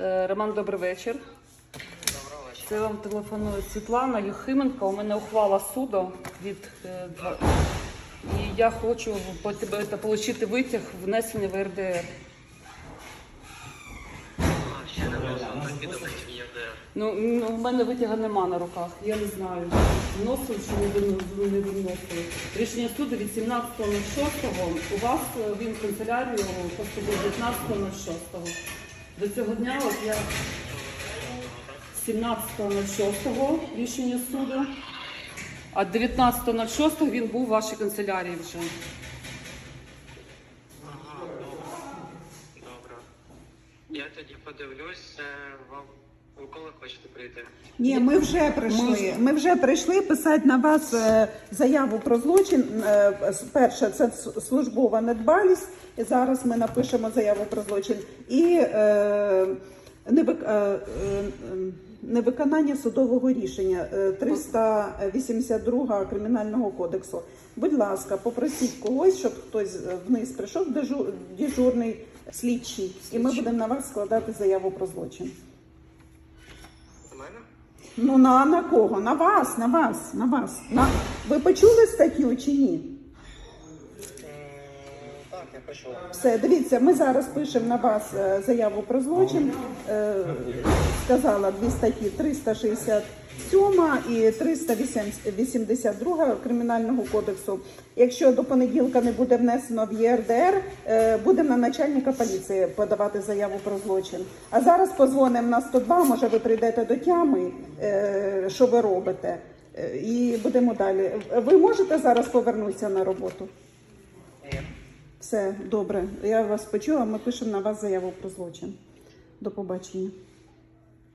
Е, Роман, добрий вечір. Доброго вечора. Це вам телефонує Світлана Юхименко. У мене ухвала суду від е, і я хочу по отримати витяг внесення в РДР. Ще. Ну, ну в мене витяга нема на руках. Я не знаю. Вносив чи не вино- не виносили. Рішення суду від 17.06. У вас е, він в канцелярію поступив 19.06. До цього дня от я 17.06 рішення суду, а 19.06 він був у вашій канцелярії вже. Ага, добре. Я тоді подивлюсь, е, вам коли хочете прийти? Ні, ми вже прийшли. Ми вже прийшли писати на вас е, заяву про злочин. Е, с- Перше, це с- службова недбалість. І зараз ми напишемо заяву про злочин. І е, невик- е, е, невиконання судового рішення е, 382 кримінального кодексу. Будь ласка, попросіть когось, щоб хтось е, вниз прийшов дежу- дежурний слідчий, і ми будемо на вас складати заяву про злочин. Мене? Ну на, на кого? На вас, на вас, на вас. На... Ви почули статтю чи ні? Так, я почула. Все, дивіться, ми зараз пишемо на вас е, заяву про злочин. Е, сказала дві статті 367 і 382 Кримінального кодексу. Якщо до понеділка не буде внесено в ЄРДР, е, будемо на начальника поліції подавати заяву про злочин. А зараз позвонимо на 102, може ви прийдете до тями, е, що ви робите, Е, і будемо далі. Ви можете зараз повернутися на роботу? Все добре. Я вас почула. Ми пишемо на вас заяву про злочин. До побачення.